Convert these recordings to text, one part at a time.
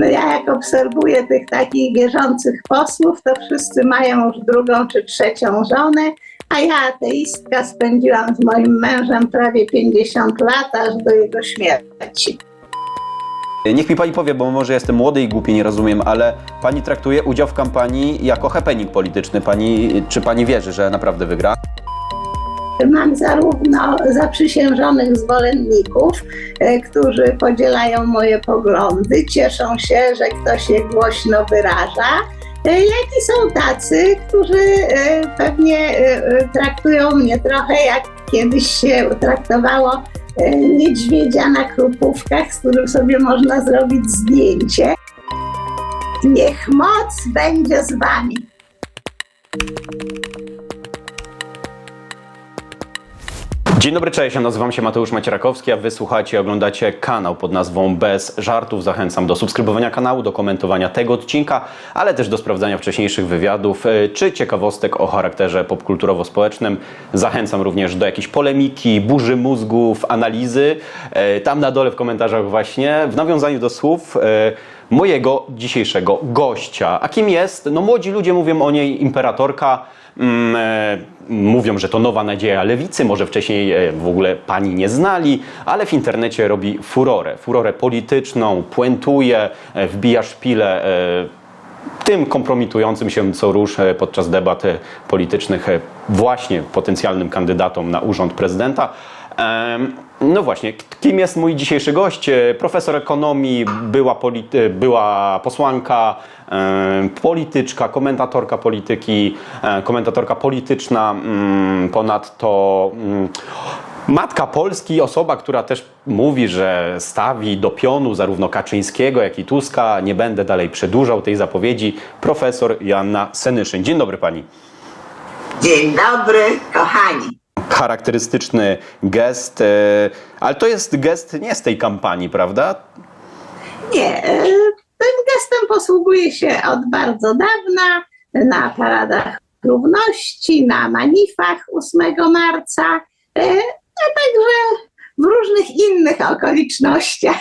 No ja jak obserwuję tych takich wierzących posłów, to wszyscy mają już drugą czy trzecią żonę, a ja ateistka spędziłam z moim mężem prawie 50 lat, aż do jego śmierci. Niech mi pani powie, bo może jestem młody i głupi, nie rozumiem, ale pani traktuje udział w kampanii jako happening polityczny. Pani, czy pani wierzy, że naprawdę wygra? Mam zarówno zaprzysiężonych zwolenników, e, którzy podzielają moje poglądy, cieszą się, że ktoś je głośno wyraża, e, jak i są tacy, którzy e, pewnie traktują mnie trochę jak kiedyś się traktowało niedźwiedzia na krupówkach, z którym sobie można zrobić zdjęcie. Niech moc będzie z wami. Dzień dobry, cześć, ja nazywam się Mateusz Macierakowski, a wy słuchacie i oglądacie kanał pod nazwą Bez Żartów. Zachęcam do subskrybowania kanału, do komentowania tego odcinka, ale też do sprawdzania wcześniejszych wywiadów e, czy ciekawostek o charakterze popkulturowo-społecznym. Zachęcam również do jakiejś polemiki, burzy mózgów, analizy. E, Tam na dole w komentarzach właśnie, w nawiązaniu do słów e, mojego dzisiejszego gościa. A kim jest? No młodzi ludzie mówią o niej imperatorka. Mm, e, mówią, że to nowa nadzieja lewicy, może wcześniej e, w ogóle pani nie znali, ale w internecie robi furorę, furorę polityczną, puentuje, e, wbija szpilę e, tym kompromitującym się co rusz podczas debat politycznych właśnie potencjalnym kandydatom na urząd prezydenta. No właśnie, kim jest mój dzisiejszy gość? E, Profesor ekonomii, była, polity- była posłanka, em, polityczka, komentatorka polityki, e, komentatorka polityczna, mm, ponadto mm, Matka Polski, osoba, która też mówi, że stawi do pionu zarówno Kaczyńskiego, jak i Tuska. Nie będę dalej przedłużał tej zapowiedzi. Profesor Joanna Senyszyn. Dzień dobry pani. Dzień dobry, kochani. Charakterystyczny gest, e, ale to jest gest nie z tej kampanii, prawda? Nie, e, tym gestem posługuje się od bardzo dawna na paradach równości, na manifach 8 marca, e, a także w różnych innych okolicznościach.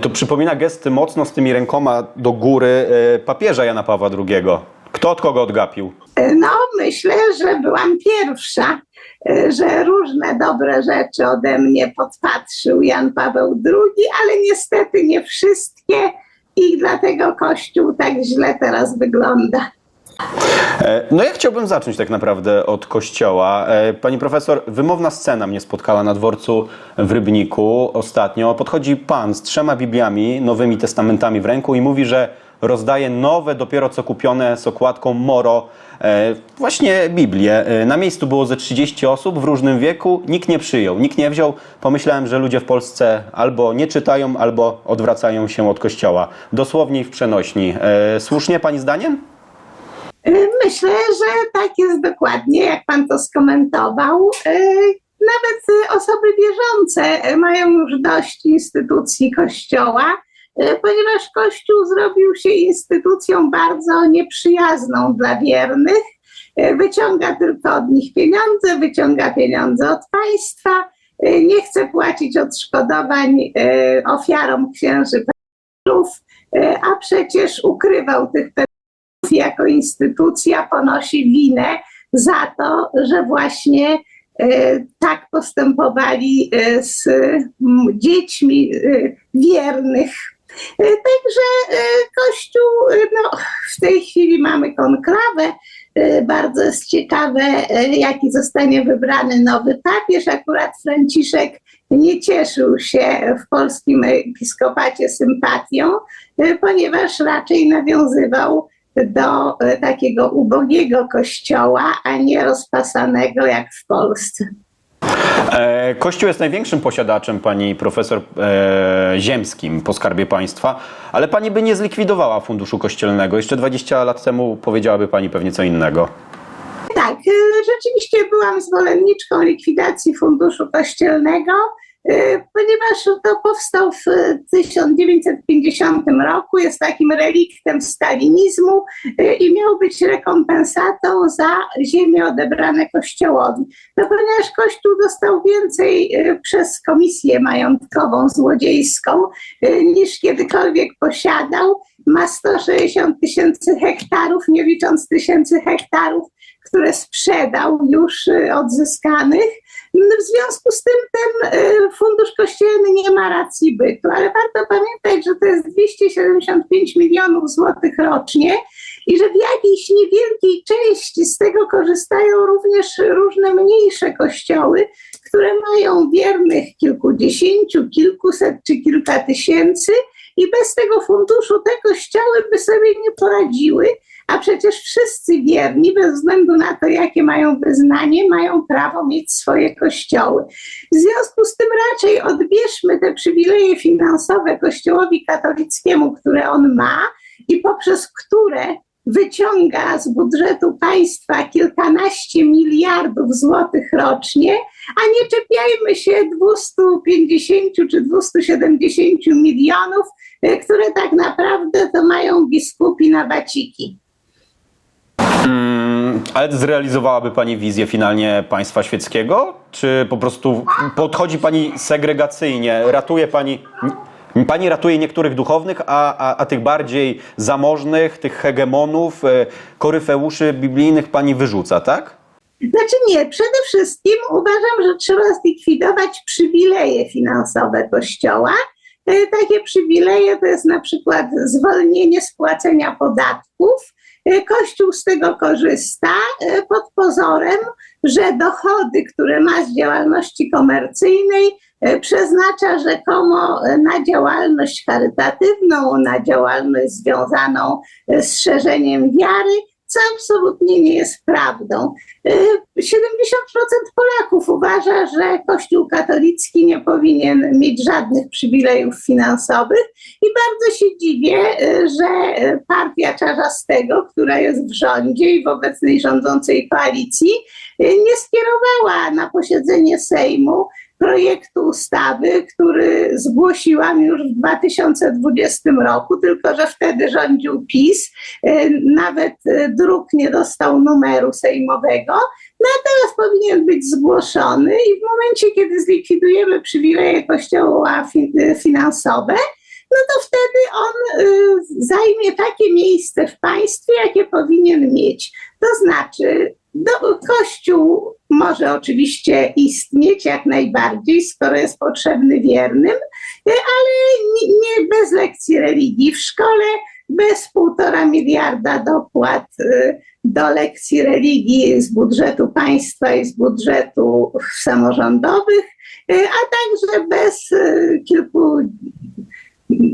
To przypomina gest mocno z tymi rękoma do góry papieża Jana Pawła II. Kto od kogo odgapił? E, No, myślę, że byłam pierwsza, e, że różne dobre rzeczy ode mnie podpatrzył Jan Paweł II, ale niestety nie wszystkie i dlatego Kościół tak źle teraz wygląda. E, No ja chciałbym zacząć tak naprawdę od kościoła. Pani profesor, wymowna scena mnie spotkała na dworcu w Rybniku ostatnio. Podchodzi pan z trzema Bibliami, nowymi testamentami w ręku i mówi, że rozdaje nowe, dopiero co kupione z okładką Moro, e, właśnie Biblię. E, Na miejscu było ze 30 osób w różnym wieku, nikt nie przyjął, nikt nie wziął. Pomyślałem, że ludzie w Polsce albo nie czytają, albo odwracają się od kościoła. Dosłownie w przenośni. E, Słusznie pani zdaniem? Y, Myślę, że tak jest dokładnie, jak pan to skomentował. Y, Nawet osoby wierzące mają już dość instytucji Kościoła, ponieważ Kościół zrobił się instytucją bardzo nieprzyjazną dla wiernych. Y, Wyciąga tylko od nich pieniądze, wyciąga pieniądze od państwa, y, nie chce płacić odszkodowań ofiarom księży pedofilów, a przecież ukrywał tych jako instytucja ponosi winę za to, że właśnie e, tak postępowali e, z dziećmi e, wiernych. E, Także e, Kościół, e, no, w tej chwili mamy konklawę. Bardzo jest ciekawe, jaki zostanie wybrany nowy papież. Akurat Franciszek nie cieszył się w polskim episkopacie sympatią, ponieważ raczej nawiązywał do takiego ubogiego kościoła, a nie rozpasanego jak w Polsce. E, Kościół jest największym posiadaczem pani profesor e, ziemskim po skarbie państwa, ale pani by nie zlikwidowała funduszu kościelnego. Jeszcze 20 lat temu powiedziałaby pani pewnie co innego. Tak, e, rzeczywiście byłam zwolenniczką likwidacji funduszu kościelnego. E, ponieważ to powstał w 1950 roku, jest takim reliktem stalinizmu e, i miał być rekompensatą za ziemię odebrane Kościołowi. No ponieważ Kościół dostał więcej przez komisję majątkową złodziejską niż kiedykolwiek posiadał, ma 160 tysięcy hektarów, nie licząc tysięcy hektarów, które sprzedał już e, odzyskanych. No, W związku z tym ten e, fundusz kościelny nie ma racji bytu, ale warto pamiętać, że to jest 275 milionów złotych rocznie i że w jakiejś niewielkiej części z tego korzystają również różne mniejsze kościoły, które mają wiernych kilkudziesięciu, kilkuset czy kilka tysięcy i bez tego funduszu te kościoły by sobie nie poradziły, a przecież wszyscy wierni, bez względu na to, jakie mają wyznanie, mają prawo mieć swoje kościoły. W związku z tym raczej odbierzmy te przywileje finansowe Kościołowi katolickiemu, które on ma i poprzez które wyciąga z budżetu państwa kilkanaście miliardów złotych rocznie, a nie czepiajmy się 250 czy 270 milionów, e, które tak naprawdę to mają biskupi na baciki. Mm, ale zrealizowałaby Pani wizję finalnie państwa świeckiego? Czy po prostu podchodzi Pani segregacyjnie? Ratuje Pani. Pani ratuje niektórych duchownych, a, a, a tych bardziej zamożnych, tych hegemonów, e, koryfeuszy biblijnych Pani wyrzuca, tak? Znaczy nie, przede wszystkim uważam, że trzeba zlikwidować przywileje finansowe Kościoła. E, Takie przywileje to jest na przykład zwolnienie z płacenia podatków. E, Kościół z tego korzysta e, pod pozorem, że dochody, które ma z działalności komercyjnej, e, przeznacza rzekomo na działalność charytatywną, na działalność związaną z szerzeniem wiary, co absolutnie nie jest prawdą. E, 70% Polaków uważa, że Kościół katolicki nie powinien mieć żadnych przywilejów finansowych i bardzo się dziwię, e, że partia Czarzastego, która jest w rządzie i w obecnej rządzącej koalicji, e, nie skierowała na posiedzenie Sejmu projektu ustawy, który zgłosiłam już w 2020 roku, tylko że wtedy rządził PiS. E, Nawet e, druk nie dostał numeru sejmowego. No a teraz powinien być zgłoszony i w momencie, kiedy zlikwidujemy przywileje kościoła e, finansowe, no to wtedy on zajmie takie miejsce w państwie, jakie powinien mieć. To znaczy, do, Kościół może oczywiście istnieć jak najbardziej, skoro jest potrzebny wiernym, y, ale nie, bez lekcji religii. W szkole, bez półtora miliarda dopłat y, do lekcji religii z budżetu państwa i z budżetów samorządowych, y, a także bez kilku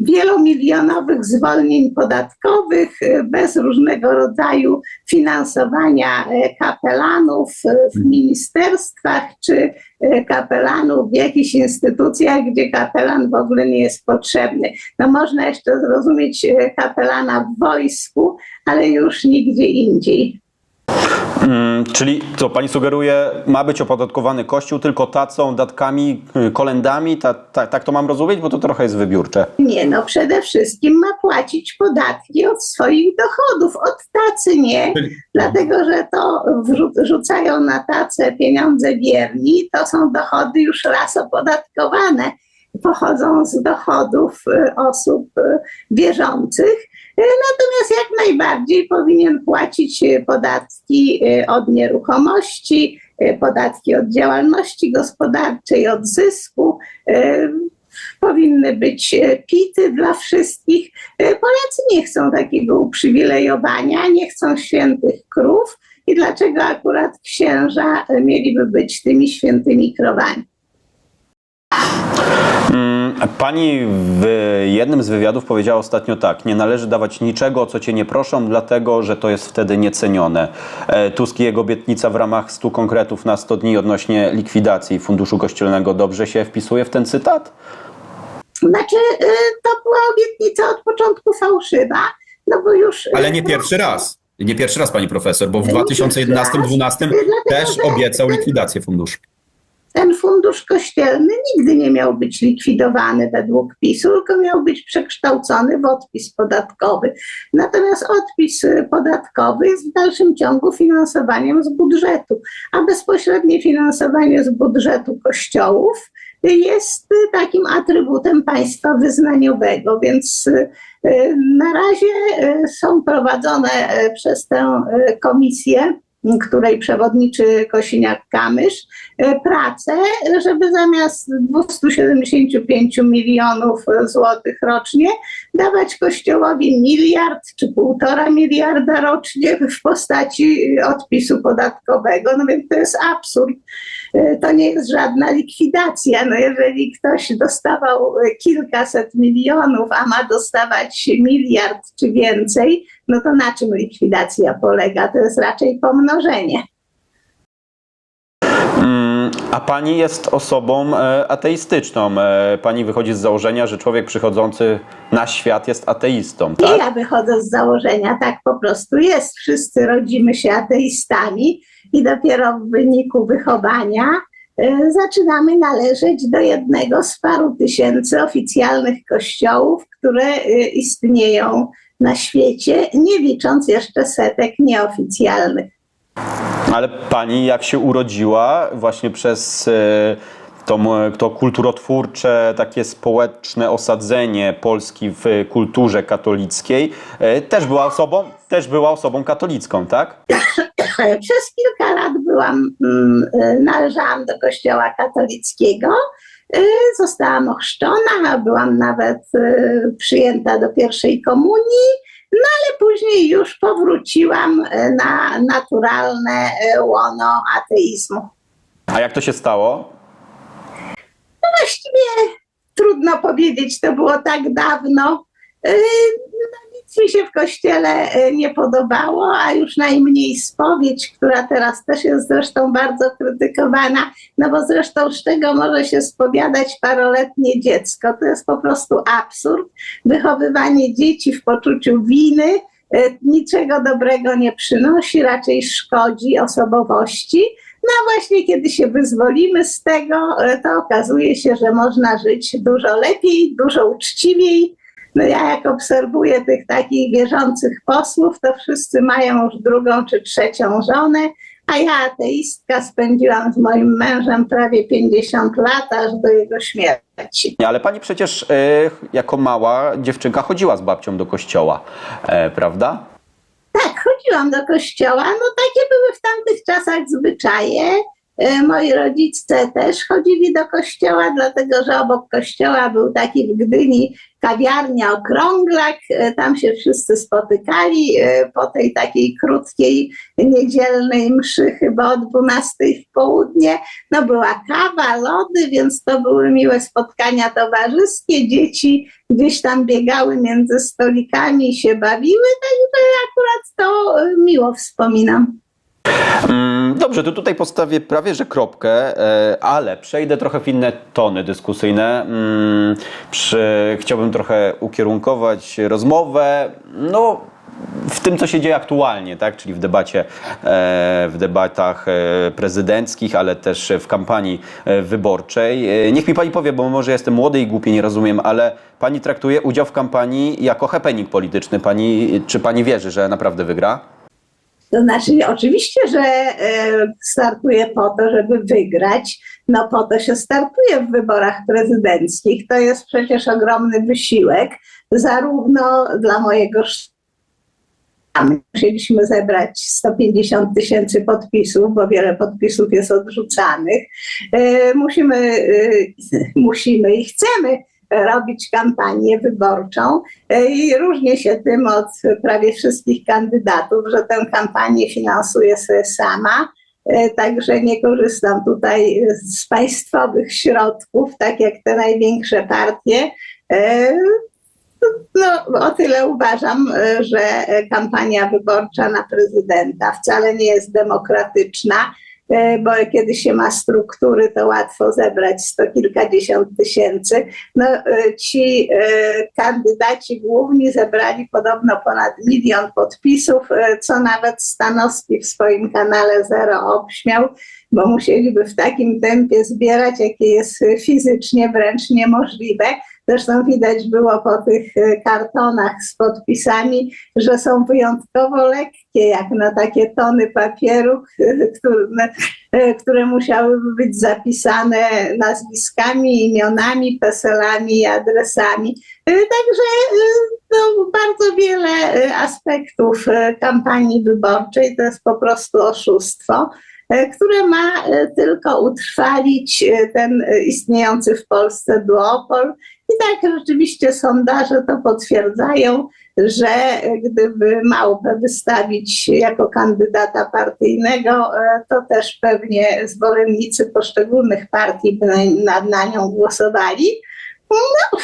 wielomilionowych zwolnień podatkowych, e, bez różnego rodzaju finansowania e, kapelanów e, w ministerstwach czy kapelanów w jakichś instytucjach, gdzie kapelan w ogóle nie jest potrzebny. No można jeszcze zrozumieć kapelana w wojsku, ale już nigdzie indziej. Mm, czyli co Pani sugeruje, ma być opodatkowany Kościół tylko tacą, datkami, y, kolendami? Ta, ta, tak to mam rozumieć? Bo to trochę jest wybiórcze. Nie, no przede wszystkim ma płacić podatki od swoich dochodów, od tacy nie, dlatego że to wrzu- rzucają na tacę pieniądze wierni, to są dochody już raz opodatkowane, pochodzą z dochodów y, osób y, wierzących. Y, Natomiast jak najbardziej powinien płacić podatki od nieruchomości, podatki od działalności gospodarczej, od zysku. powinny być pity dla wszystkich. Polacy nie chcą takiego uprzywilejowania, nie chcą świętych krów. I dlaczego akurat księża mieliby być tymi świętymi krowami? Mm, Pani w jednym z wywiadów powiedziała ostatnio tak: Nie należy dawać niczego, o co cię nie proszą, dlatego że to jest wtedy niecenione. E, Tusk i jego obietnica w ramach 100 konkretów na 100 dni odnośnie likwidacji Funduszu Kościelnego dobrze się wpisuje w ten cytat? Znaczy, e, to była obietnica od początku fałszywa, no bo już. Ale nie pierwszy raz. Nie pierwszy raz, pani profesor, bo w Nie pierwszy raz. 2011-2012 Dlatego, też obiecał likwidację funduszu. Ten fundusz kościelny nigdy nie miał być likwidowany według PiSu, tylko miał być przekształcony w odpis podatkowy. Natomiast odpis y, podatkowy jest w dalszym ciągu finansowaniem z budżetu, a bezpośrednie finansowanie z budżetu kościołów jest y, takim atrybutem państwa wyznaniowego, więc y, na razie są prowadzone przez tę komisję, której przewodniczy Kosiniak-Kamysz, y, prace, żeby zamiast 275 milionów złotych rocznie dawać Kościołowi miliard czy półtora miliarda rocznie w postaci odpisu podatkowego. No więc to jest absurd. Y, To nie jest żadna likwidacja. No jeżeli ktoś dostawał kilkaset milionów, a ma dostawać miliard czy więcej, no to na czym likwidacja polega? To jest raczej pomnożenie. Mm, A pani jest osobą e, ateistyczną. E, Pani wychodzi z założenia, że człowiek przychodzący na świat jest ateistą, tak? ja wychodzę z założenia, tak po prostu jest. Wszyscy rodzimy się ateistami i dopiero w wyniku wychowania e, zaczynamy należeć do jednego z paru tysięcy oficjalnych kościołów, które istnieją na świecie, nie licząc jeszcze setek nieoficjalnych. Ale pani jak się urodziła właśnie przez e, to, to kulturotwórcze, takie społeczne osadzenie Polski w kulturze katolickiej, e, też była osobą, też była osobą katolicką, tak? Przez kilka lat byłam, mm, y, należałam do kościoła katolickiego. Y, Zostałam ochrzczona, byłam nawet y, przyjęta do pierwszej komunii, no ale później już powróciłam y, na naturalne łono ateizmu. A jak to się stało? Właściwie trudno powiedzieć, to było tak dawno. Y, Nic mi się w kościele y, nie podobało, a już najmniej spowiedź, która teraz też jest zresztą bardzo krytykowana, no bo zresztą z czego może się spowiadać paroletnie dziecko? To jest po prostu absurd. Wychowywanie dzieci w poczuciu winy y, niczego dobrego nie przynosi, raczej szkodzi osobowości. No właśnie kiedy się wyzwolimy z tego, e, to okazuje się, że można żyć dużo lepiej, dużo uczciwiej. No ja jak obserwuję tych takich wierzących posłów, to wszyscy mają już drugą czy trzecią żonę, a ja ateistka spędziłam z moim mężem prawie 50 lat, aż do jego śmierci. Nie, ale pani przecież e, jako mała dziewczynka chodziła z babcią do kościoła, e, prawda? Tak, chodziłam do kościoła. No takie były w tamtych czasach zwyczaje. E, Moi rodzice też chodzili do kościoła, dlatego że obok kościoła był taki w Gdyni kawiarnia Okrąglak. E, Tam się wszyscy spotykali e, po tej takiej krótkiej niedzielnej mszy, chyba o 12 w południe. No była kawa, lody, więc to były miłe spotkania towarzyskie. Dzieci gdzieś tam biegały między stolikami się bawiły, także akurat to miło wspominam. Mm, Dobrze, to tutaj postawię prawie że kropkę, e, ale przejdę trochę w inne tony dyskusyjne. Mm, chciałbym trochę ukierunkować rozmowę. No, w tym, co się dzieje aktualnie, tak? czyli w debacie, e, w debatach e, prezydenckich, ale też w kampanii wyborczej. Niech mi pani powie, bo może jestem młody i głupi, nie rozumiem, ale pani traktuje udział w kampanii jako happening polityczny. Pani, czy pani wierzy, że naprawdę wygra? To znaczy, oczywiście, że e, startuję po to, żeby wygrać. No po to się startuje w wyborach prezydenckich. To jest przecież ogromny wysiłek, zarówno dla mojego. Musieliśmy zebrać 150 tysięcy podpisów, bo wiele podpisów jest odrzucanych. E, Musimy, e, musimy i chcemy robić kampanię wyborczą E, i różnię się tym od prawie wszystkich kandydatów, że tę kampanię finansuję sobie sama. E, Także nie korzystam tutaj z państwowych środków, tak jak te największe partie. E, No, o tyle uważam, że kampania wyborcza na prezydenta wcale nie jest demokratyczna. E, bo kiedy się ma struktury, to łatwo zebrać sto kilkadziesiąt tysięcy. No, e, ci e, kandydaci główni zebrali podobno ponad milion podpisów, co nawet Stanowski w swoim kanale Zero obśmiał, bo musieliby w takim tempie zbierać, jakie jest fizycznie wręcz niemożliwe. Zresztą widać było po tych e, kartonach z podpisami, że są wyjątkowo lekkie, jak na takie tony papieru, które, e, które musiałyby być zapisane nazwiskami, imionami, peselami i adresami. E, Także no, bardzo wiele aspektów kampanii wyborczej to jest po prostu oszustwo które ma tylko utrwalić ten istniejący w Polsce duopol. I tak rzeczywiście sondaże to potwierdzają, że gdyby Małpę wystawić jako kandydata partyjnego, e, to też pewnie zwolennicy poszczególnych partii by na, na, na nią głosowali. No,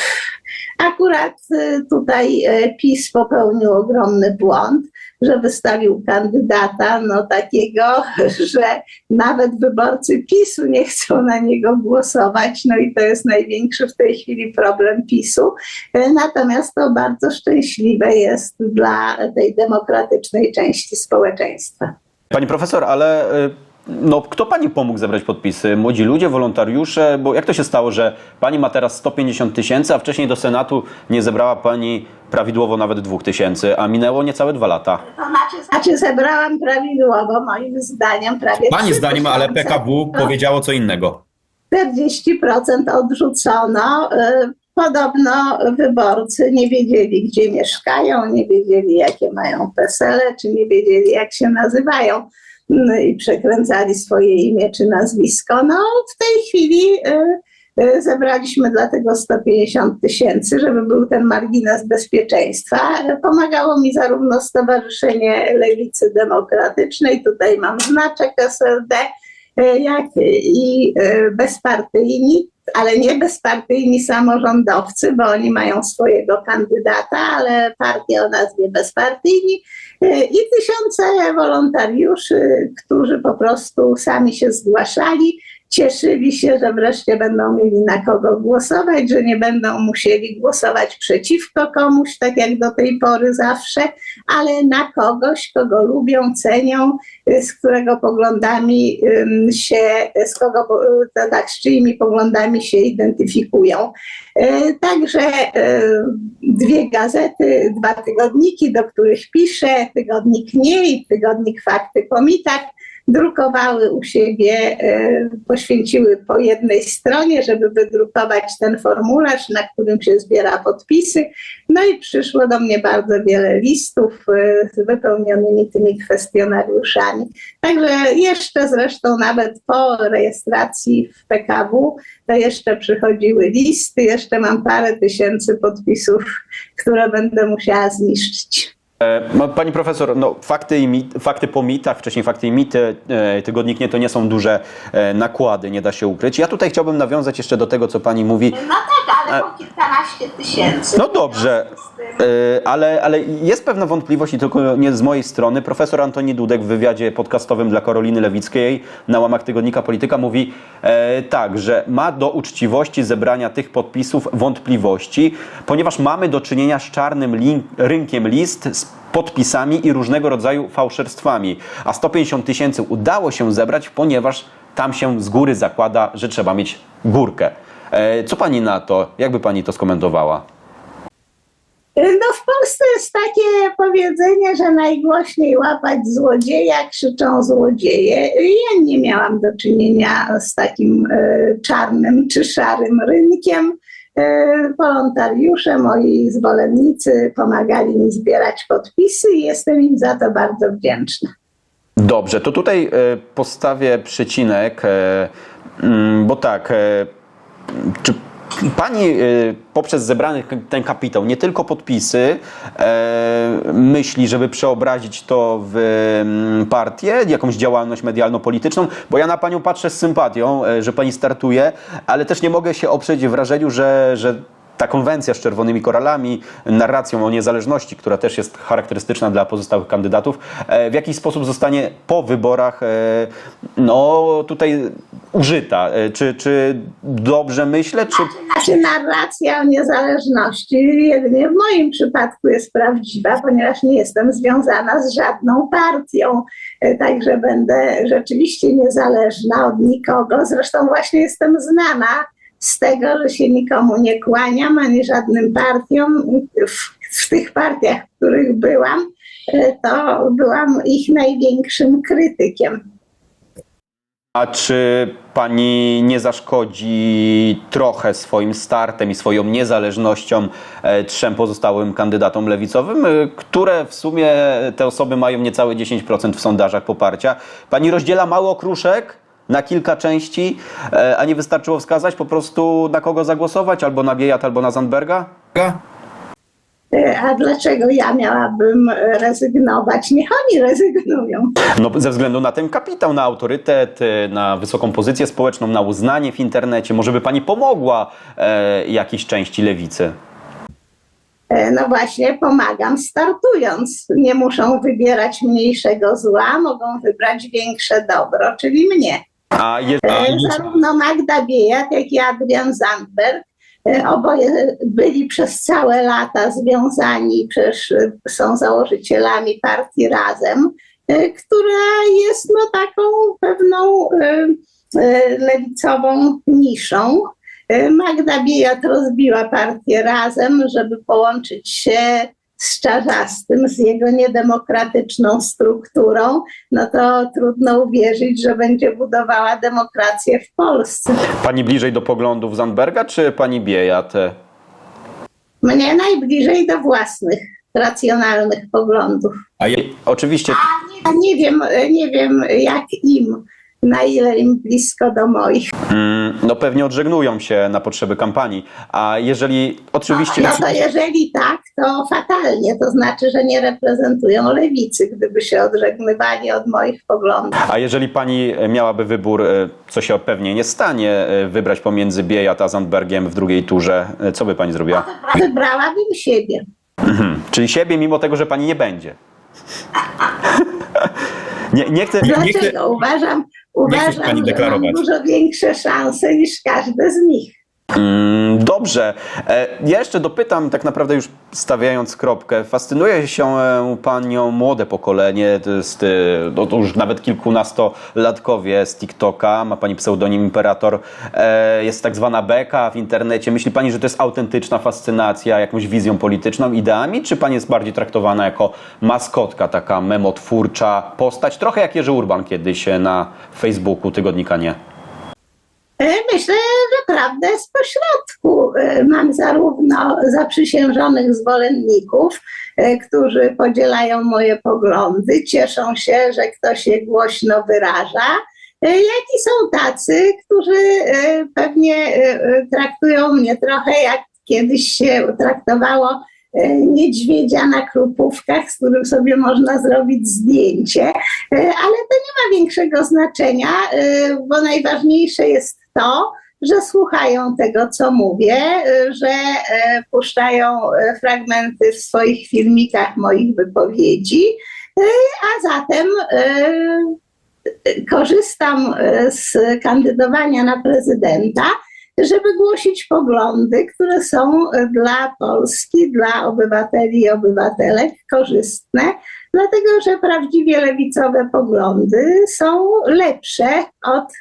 akurat e, tutaj e, PiS popełnił ogromny błąd, że wystawił kandydata no takiego, że nawet wyborcy PiSu nie chcą na niego głosować, no i to jest największy w tej chwili problem PiSu. E, Natomiast to bardzo szczęśliwe jest dla tej demokratycznej części społeczeństwa. Pani profesor, ale y, no, kto pani pomógł zebrać podpisy? Młodzi ludzie, wolontariusze? Bo jak to się stało, że pani ma teraz 150 tysięcy, a wcześniej do Senatu nie zebrała pani prawidłowo nawet 2 tysięcy, a minęło niecałe dwa lata? To znaczy, znaczy zebrałam prawidłowo, moim zdaniem prawie Pani 3 zdaniem, ale tysiące. PKW powiedziało co innego. 40% odrzucono. Y, Podobno wyborcy nie wiedzieli, gdzie mieszkają, nie wiedzieli, jakie mają pesele, czy nie wiedzieli, jak się nazywają No i przekręcali swoje imię czy nazwisko. No, w tej chwili y, y, zebraliśmy dlatego 150 tysięcy, żeby był ten margines bezpieczeństwa. Pomagało mi zarówno Stowarzyszenie Lewicy Demokratycznej, tutaj mam znaczek SLD, y, jak i bezpartyjni, ale nie bezpartyjni samorządowcy, bo oni mają swojego kandydata, ale partie o nazwie bezpartyjni i tysiące wolontariuszy, którzy po prostu sami się zgłaszali, cieszyli się, że wreszcie będą mieli na kogo głosować, że nie będą musieli głosować przeciwko komuś, tak jak do tej pory zawsze, ale na kogoś, kogo lubią, cenią, z którego poglądami się, z kogo, tak, z czyimi poglądami się identyfikują. Y, Także y, dwie gazety, dwa tygodniki, do których piszę, tygodnik nie i tygodnik Fakty po mitach, drukowały u siebie, e, poświęciły po jednej stronie, żeby wydrukować ten formularz, na którym się zbiera podpisy. No i przyszło do mnie bardzo wiele listów e, z wypełnionymi tymi kwestionariuszami. Także jeszcze zresztą nawet po rejestracji w PKW, to jeszcze przychodziły listy, jeszcze mam parę tysięcy podpisów, które będę musiała zniszczyć. E, no, Pani profesor, no, fakty, i mit, fakty po mitach, wcześniej fakty i mity, e, tygodnik nie, to nie są duże e, nakłady, nie da się ukryć. Ja tutaj chciałbym nawiązać jeszcze do tego, co pani mówi. Tak, ale po kilkanaście tysięcy. No dobrze, e, ale, ale jest pewna wątpliwość i tylko nie z mojej strony. Profesor Antoni Dudek w wywiadzie podcastowym dla Karoliny Lewickiej na łamach tygodnika Polityka mówi e, tak, że ma do uczciwości zebrania tych podpisów wątpliwości, ponieważ mamy do czynienia z czarnym lin- rynkiem list, z podpisami i różnego rodzaju fałszerstwami. A 150 tysięcy udało się zebrać, ponieważ tam się z góry zakłada, że trzeba mieć górkę. E, Co pani na to? Jakby pani to skomentowała? No w Polsce jest takie powiedzenie, że najgłośniej łapać złodzieja, krzyczą złodzieje. Ja nie miałam do czynienia z takim e, czarnym czy szarym rynkiem. E, Wolontariusze, moi zwolennicy pomagali mi zbierać podpisy i jestem im za to bardzo wdzięczna. Dobrze, to tutaj e, postawię przecinek, e, mm, bo tak, e, czy pani e, poprzez zebrany ten kapitał, nie tylko podpisy, e, myśli, żeby przeobrazić to w mm, partię, jakąś działalność medialno-polityczną, bo ja na panią patrzę z sympatią, e, że pani startuje, ale też nie mogę się oprzeć wrażeniu, że, że ta konwencja z czerwonymi koralami, narracją o niezależności, która też jest charakterystyczna dla pozostałych kandydatów, e, w jakiś sposób zostanie po wyborach e, no tutaj użyta? E, Czy, czy dobrze myślę, czy Znaczy narracja o niezależności jedynie w moim przypadku jest prawdziwa, ponieważ nie jestem związana z żadną partią, także będę rzeczywiście niezależna od nikogo. Zresztą właśnie jestem znana z tego, że się nikomu nie kłaniam, ani żadnym partiom. W, w tych partiach, w których byłam, e, to byłam ich największym krytykiem. A czy pani nie zaszkodzi trochę swoim startem i swoją niezależnością e, trzem pozostałym kandydatom lewicowym, e, które w sumie te osoby mają niecałe 10% w sondażach poparcia? Pani rozdziela mały okruszek na kilka części, e, a nie wystarczyło wskazać po prostu na kogo zagłosować, albo na Biejat, albo na Zandberga? E, A dlaczego ja miałabym rezygnować? Niech oni rezygnują. No, ze względu na ten kapitał, na autorytet, e, na wysoką pozycję społeczną, na uznanie w internecie. Może by pani pomogła e, jakiejś części lewicy? No właśnie, pomagam startując. Nie muszą wybierać mniejszego zła, mogą wybrać większe dobro, czyli mnie. A E, Zarówno Magda Biejat, jak i Adrian Zandberg, e, oboje byli przez całe lata związani, przecież są założycielami partii Razem, e, która jest no, taką pewną lewicową niszą. Magda Biejat rozbiła partię Razem, żeby połączyć się z Czarzastym, z jego niedemokratyczną strukturą, no to trudno uwierzyć, że będzie budowała demokrację w Polsce. Pani bliżej do poglądów Zandberga, czy pani Biejat? Mnie najbliżej do własnych, racjonalnych poglądów. A ja, Oczywiście A nie wiem, nie wiem jak im, na ile im blisko do moich. mm, no pewnie odżegnują się na potrzeby kampanii. A jeżeli oczywiście. No to jeżeli tak, to fatalnie, to znaczy, że nie reprezentują lewicy, gdyby się odżegnywali od moich poglądów. A jeżeli pani miałaby wybór, e, co się pewnie nie stanie, e, wybrać pomiędzy Biejat a Zandbergiem w drugiej turze, e, co by pani zrobiła? Wybrałabym siebie. Mhm. Czyli siebie, mimo tego, że pani nie będzie. Nie, nie chcę. Dlaczego? Uważam, chcesz uważam pani że mam dużo większe szanse niż każde z nich. Mm, Dobrze. E, Ja jeszcze dopytam, tak naprawdę już stawiając kropkę. Fascynuje się e, panią młode pokolenie, to e, no to już nawet kilkunastolatkowie z TikToka, ma pani pseudonim Imperator, jest tak zwana beka w internecie. Myśli pani, że to jest autentyczna fascynacja jakąś wizją polityczną, ideami, czy pani jest bardziej traktowana jako maskotka, taka memotwórcza postać, trochę jak Jerzy Urban kiedyś na Facebooku tygodnika Nie? E, Myślę, że prawda jest pośrodku. E, Mam zarówno zaprzysiężonych zwolenników, e, którzy podzielają moje poglądy, cieszą się, że ktoś je głośno wyraża, jak i są tacy, którzy pewnie traktują mnie trochę jak kiedyś się traktowało niedźwiedzia na krupówkach, z którym sobie można zrobić zdjęcie, ale to nie ma większego znaczenia, bo najważniejsze jest to, że słuchają tego, co mówię, e, że e, puszczają e, fragmenty w swoich filmikach moich wypowiedzi, e, a zatem e, korzystam e, z kandydowania na prezydenta, żeby głosić poglądy, które są dla Polski, dla obywateli i obywatelek korzystne, dlatego że prawdziwie lewicowe poglądy są lepsze od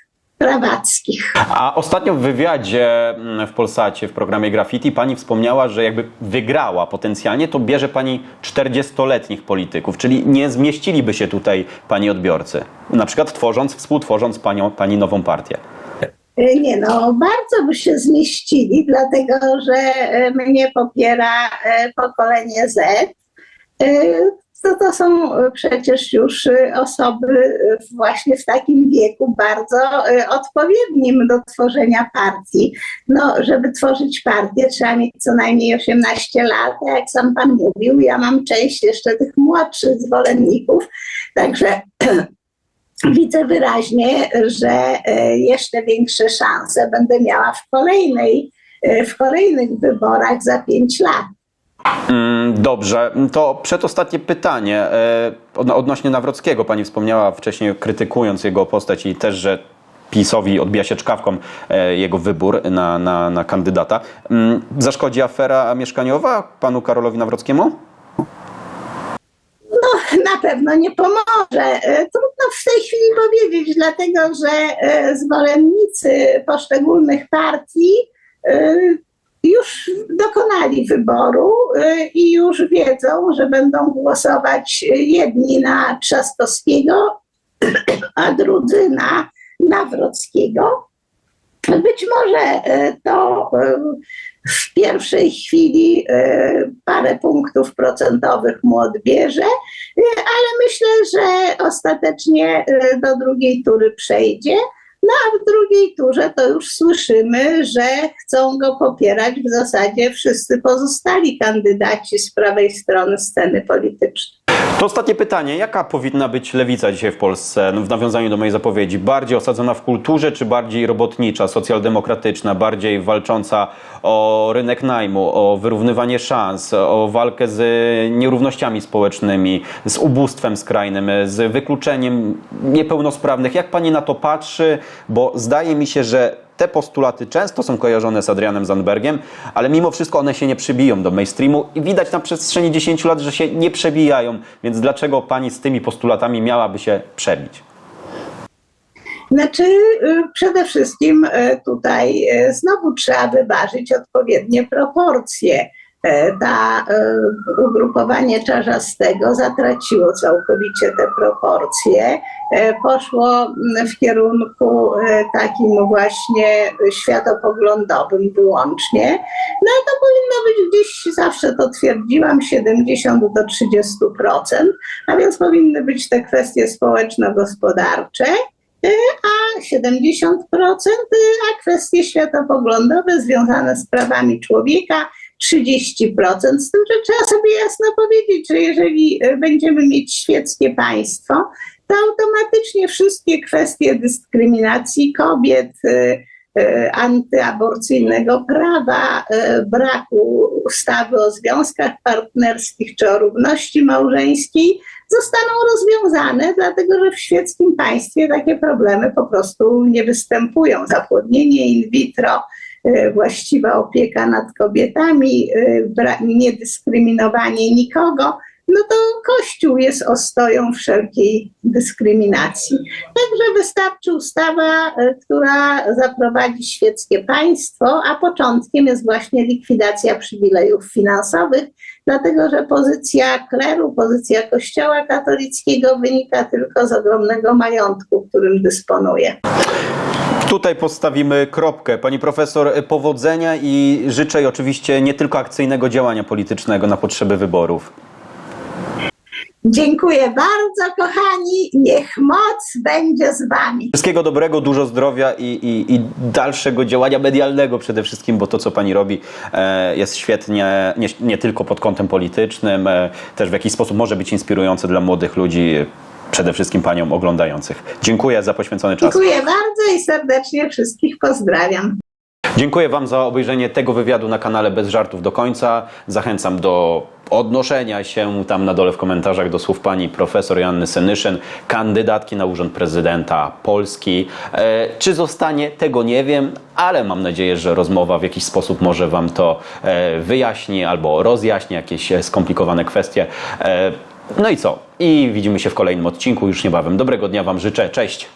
prawackich. A ostatnio w wywiadzie mm, w Polsacie, w programie Graffiti, pani wspomniała, że jakby wygrała potencjalnie, to bierze pani 40-letnich polityków, czyli nie zmieściliby się tutaj pani odbiorcy. Na przykład tworząc, współtworząc panią, pani nową partię. E, Nie no, bardzo by się zmieścili, dlatego że e, mnie popiera e, pokolenie Z. To, to są e, przecież już e, osoby e, właśnie w takim wieku bardzo odpowiednim do tworzenia partii. No, żeby tworzyć partię, trzeba mieć co najmniej 18 lat, a jak sam pan mówił, ja mam część jeszcze tych młodszych zwolenników, także widzę wyraźnie, że jeszcze większe szanse będę miała w kolejnej w kolejnych wyborach za pięć lat. Mm, Dobrze, to przedostatnie pytanie e, od- odnośnie Nawrockiego. Pani wspomniała wcześniej, krytykując jego postać i też, że PiSowi odbija się czkawką e, jego wybór na, na, na kandydata. Mm, Zaszkodzi afera mieszkaniowa panu Karolowi Nawrockiemu? na pewno nie pomoże. E, Trudno w tej chwili powiedzieć, dlatego że zwolennicy poszczególnych partii już dokonali wyboru e, i już wiedzą, że będą głosować jedni na Trzaskowskiego, a drudzy na Nawrockiego. Być może e, to e, w pierwszej chwili parę punktów procentowych mu odbierze, ale myślę, że ostatecznie do drugiej tury przejdzie. No a w drugiej turze to już słyszymy, że chcą go popierać w zasadzie wszyscy pozostali kandydaci z prawej strony sceny politycznej. To ostatnie pytanie. Jaka powinna być lewica dzisiaj w Polsce, no w nawiązaniu do mojej zapowiedzi? Bardziej osadzona w kulturze, czy bardziej robotnicza, socjaldemokratyczna, bardziej walcząca o rynek najmu, o wyrównywanie szans, o walkę z nierównościami społecznymi, z ubóstwem skrajnym, z wykluczeniem niepełnosprawnych? Jak pani na to patrzy? Bo zdaje mi się, że te postulaty często są kojarzone z Adrianem Zandbergiem, ale mimo wszystko one się nie przybiją do mainstreamu i widać na przestrzeni 10 lat, że się nie przebijają. Więc dlaczego pani z tymi postulatami miałaby się przebić? Znaczy, y, przede wszystkim y, tutaj y, znowu trzeba wyważyć odpowiednie proporcje. E, Ta y, ugrupowanie czarzastego zatraciło całkowicie te proporcje. E, Poszło w kierunku e, takim właśnie światopoglądowym wyłącznie. No to powinno być gdzieś, zawsze to twierdziłam, 70 do 30%, a więc powinny być te kwestie społeczno-gospodarcze a 70%, a kwestie światopoglądowe związane z prawami człowieka 30%. Z tym, że trzeba sobie jasno powiedzieć, że jeżeli e, będziemy mieć świeckie państwo, to automatycznie wszystkie kwestie dyskryminacji kobiet, e, e, antyaborcyjnego prawa, braku ustawy o związkach partnerskich czy o równości małżeńskiej zostaną rozwiązane, dlatego że w świeckim państwie takie problemy po prostu nie występują. Zapłodnienie in vitro, właściwa opieka nad kobietami, e, niedyskryminowanie nikogo, no to Kościół jest ostoją wszelkiej dyskryminacji. Także wystarczy ustawa, e, która zaprowadzi świeckie państwo, a początkiem jest właśnie likwidacja przywilejów finansowych, dlatego że pozycja kleru, pozycja Kościoła katolickiego wynika tylko z ogromnego majątku, którym dysponuje. Tutaj postawimy kropkę. Pani profesor, powodzenia i życzę jej oczywiście nie tylko akcyjnego działania politycznego na potrzeby wyborów. Dziękuję bardzo, kochani. Niech moc będzie z Wami. Wszystkiego dobrego, dużo zdrowia i, i, i dalszego działania medialnego przede wszystkim, bo to, co pani robi, e, jest świetnie, nie, nie tylko pod kątem politycznym, e, też w jakiś sposób może być inspirujące dla młodych ludzi, przede wszystkim paniom oglądających. Dziękuję za poświęcony czas. Dziękuję bardzo i serdecznie wszystkich pozdrawiam. Dziękuję Wam za obejrzenie tego wywiadu na kanale Bez Żartów do końca. Zachęcam do odnoszenia się tam na dole w komentarzach do słów pani profesor Janny Senyszyn, kandydatki na urząd prezydenta Polski. E, czy zostanie, tego nie wiem, ale mam nadzieję, że rozmowa w jakiś sposób może Wam to e, wyjaśni albo rozjaśni jakieś e, skomplikowane kwestie. E, no i co? I widzimy się w kolejnym odcinku już niebawem. Dobrego dnia Wam życzę. Cześć!